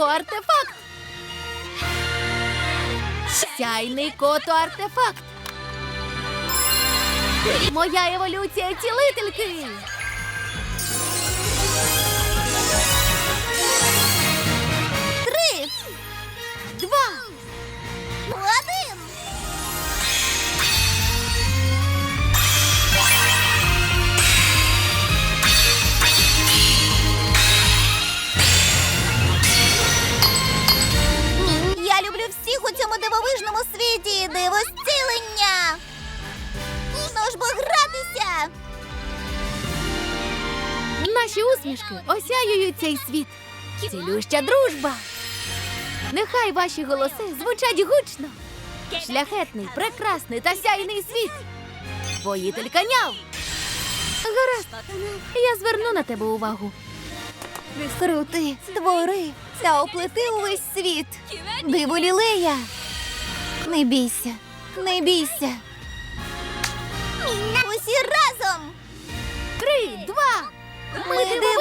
артефакт. Сяйний кото артефакт. Моя еволюція цілительки. Світі. Диво зцілення. Ну ж бо гратися. Наші усмішки осяюють цей світ. Цілюща дружба. Нехай ваші голоси звучать гучно. Шляхетний, прекрасний та сяйний світ. Воїтелька няв. Гаразд, я зверну на тебе увагу. Крути, твори та оплети увесь світ. Диво лілея. Не бійся, не бійся. Усі разом. Три, два. Ми диво